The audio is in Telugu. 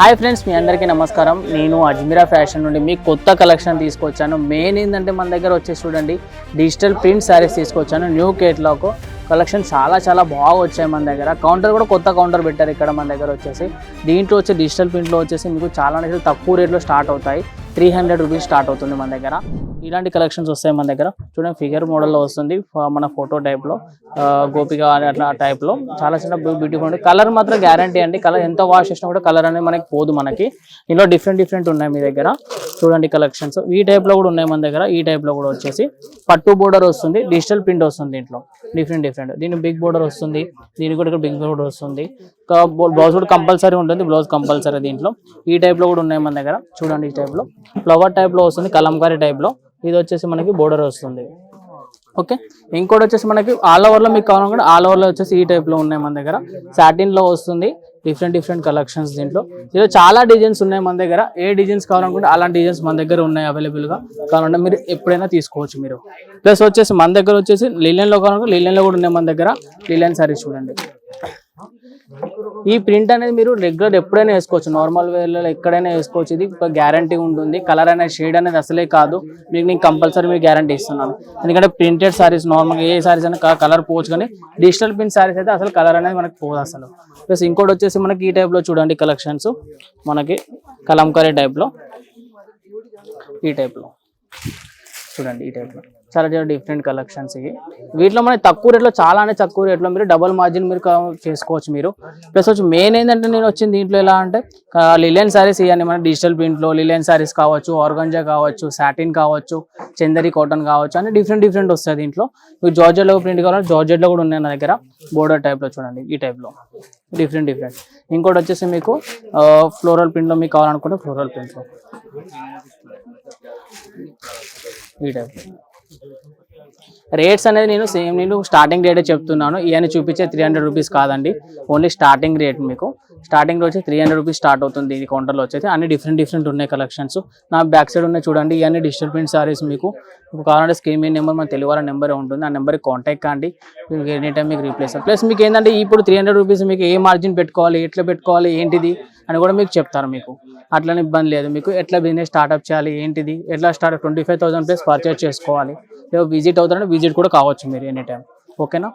హాయ్ ఫ్రెండ్స్ మీ అందరికీ నమస్కారం. నేను అజ్మీరా ఫ్యాషన్ నుండి మీకు కొత్త కలెక్షన్ తీసుకొచ్చాను. మెయిన్ ఏంటంటే మన దగ్గర వచ్చేసి చూడండి డిజిటల్ ప్రింట్ శారీస్ తీసుకొచ్చాను. న్యూ కేట్లాకు కలెక్షన్ చాలా చాలా బాగా వచ్చాయి మన దగ్గర. కౌంటర్ కూడా కొత్త కౌంటర్ పెట్టారు ఇక్కడ మన దగ్గర వచ్చేసి. దీంట్లో వచ్చే డిజిటల్ ప్రింట్లో వచ్చేసి మీకు చాలా అనేది తక్కువ రేట్లో స్టార్ట్ అవుతాయి. త్రీ హండ్రెడ్ రూపీస్ స్టార్ట్ అవుతుంది మన దగ్గర. ఇలాంటి కలెక్షన్స్ వస్తాయి మన దగ్గర. చూడండి ఫిగర్ మోడల్లో వస్తుంది. మన ఫోటో టైప్లో గోపిక అట్లా టైప్లో చాలా చాలా బ్యూటిఫుల్ ఉంది. కలర్ మాత్రం గ్యారంటీ అండి. కలర్ ఎంత వాష్ చేసినా కూడా కలర్ అనేది మనకి పోదు మనకి. ఇందులో డిఫరెంట్ డిఫరెంట్ ఉన్నాయి మీ దగ్గర. చూడండి కలెక్షన్స్ ఈ టైప్లో కూడా ఉన్నాయి మన దగ్గర. ఈ టైప్లో కూడా వచ్చేసి పట్టు బోర్డర్ వస్తుంది. డిజిటల్ ప్రింట్ వస్తుంది దీంట్లో. డిఫరెంట్ డిఫరెంట్ దీని బిగ్ బోర్డర్ వస్తుంది. దీనికి కూడా బిగ్ బోర్డర్ వస్తుంది. బ్లౌజ్ కూడా కంపల్సరీ ఉంటుంది. బ్లౌజ్ కంపల్సరీ దీంట్లో. ఈ టైప్లో కూడా ఉన్నాయి మన దగ్గర. చూడండి ఈ టైప్లో ఫ్లవర్ టైప్లో వస్తుంది కలంకారీ టైప్లో ఇది వచ్చేసి మనకి బోర్డర్ వస్తుంది. ఓకే? ఇంకోటి వచ్చేసి మనకి ఆల్ ఓవర్లో మీకు కావాలనుకుంటే ఆల్ ఓవర్లో వచ్చేసి ఈ టైప్లో ఉన్నాయి మన దగ్గర. సాటిన్లో వస్తుంది డిఫరెంట్ డిఫరెంట్ కలెక్షన్స్ దీంట్లో. ఇలా చాలా డిజైన్స్ ఉన్నాయి మన దగ్గర. ఏ డిజైన్స్ కావాలనుకుంటే అలాంటి డిజైన్స్ మన దగ్గర ఉన్నాయి అవైలబుల్గా కావాలంటే మీరు ఎప్పుడైనా తీసుకోవచ్చు మీరు. ప్లస్ వచ్చేసి మన దగ్గర వచ్చేసి లీలెన్లో కావాలనుకుంటే లిలెన్లో కూడా ఉన్నాయి మన దగ్గర. లిలెన్ సారీస్ చూడండి. ఈ ప్రింట్ అనేది మీరు రెగ్యులర్ ఎప్పుడైనా వేసుకోవచ్చు. నార్మల్ వేలో ఎక్కడైనా వేసుకోవచ్చు. ఇది గ్యారంటీ ఉంటుంది. కలర్ అనేది షేడ్ అనేది అసలే కాదు. మీకు నేను కంపల్సరీ మీకు గ్యారంటీ ఇస్తున్నాను. ఎందుకంటే ప్రింటెడ్ సారీస్ నార్మల్గా ఏ సారీస్ అయినా కలర్ పోవచ్చు కానీ డిజిటల్ ప్రింట్ సారీస్ అయితే అసలు కలర్ అనేది మనకి పోదు అసలు. ప్లస్ ఇంకోటి వచ్చేసి మనకి ఈ టైప్లో చూడండి కలెక్షన్స్ మనకి కలంకారీ టైప్లో ఈ టైప్లో చూడండి ఈ టైప్లో చాలా చాలా డిఫరెంట్ కలెక్షన్స్ ఇవి. వీటిలో మనకి తక్కువ రేట్లో చాలానే తక్కువ రేట్లో మీరు డబల్ మార్జిన్ మీరు చేసుకోవచ్చు మీరు. ప్లస్ వచ్చి మెయిన్ ఏంటంటే నేను వచ్చింది దీంట్లో ఎలా అంటే లిలియన్ శారీస్ ఇవన్నీ మన డిజిటల్ ప్రింట్లో లిలియన్ శారీస్ కావచ్చు ఆర్గంజా కావచ్చు సాటిన్ కావచ్చు చందరి కాటన్ కావచ్చు అని డిఫరెంట్ డిఫరెంట్ వస్తాయి దీంట్లో. మీకు జార్జెట్లో ప్రింట్ కావాలంటే జార్జెట్లో కూడా ఉన్నాయి నా దగ్గర. బోర్డర్ టైప్లో చూడండి ఈ టైప్లో డిఫరెంట్ డిఫరెంట్ ఇంకోటి వచ్చేసి మీకు ఫ్లోరల్ ప్రింట్లో మీకు కావాలనుకుంటే ఫ్లోరల్ ప్రింట్లో ఈ టైప్ రేట్స్ అనేది నేను సేమ్ నేను స్టార్టింగ్ రేటే చెప్తున్నాను. ఇవన్నీ చూపించే త్రీ హండ్రెడ్ రూపీస్ కాదండి. ఓన్లీ స్టార్టింగ్ రేట్ మీకు. స్టార్టింగ్ వచ్చి త్రీ హండ్రెడ్ రూపీస్ స్టార్ట్ అవుతుంది ఈ కౌంటర్లో వచ్చేసి. అన్ని డిఫరెంట్ డిఫరెంట్ ఉన్నాయి కలెక్షన్స్ నా బ్యాక్ సైడ్ ఉన్నాయి చూడండి. ఇవన్నీ డిజిటల్ ప్రింట్ సారీస్ మీకు. మీకు కావాలంటే స్క్రీన్ మీద నెంబర్ మన తెలుగు వాళ్ళ నెంబర్ ఉంటుంది. ఆ నెంబర్కి కాంటాక్ట్ కాండి. మీకు ఎనీ టైం మీకు రీప్లేస్ ప్లస్ మీకు ఏంటంటే ఇప్పుడు త్రీ హండ్రెడ్ రూపీస్ మీకు ఏ మార్జిన్ పెట్టుకోవాలి? ఎట్లా పెట్టుకోవాలి? ఏంటిది? అని కూడా మీకు చెప్తారు మీకు. అట్లనే ఇబ్బంది లేదు. మీకు ఎట్లా బిజినెస్ స్టార్ట్అప్ చేయాలి? ఏంటిది? ఎట్లా start twenty five thousand plus purchase చేసుకోవాలి. విజిట్ అవుతారంటే విజిట్ కూడా కావచ్చు మీరు ఎనీ టైం ఓకేనా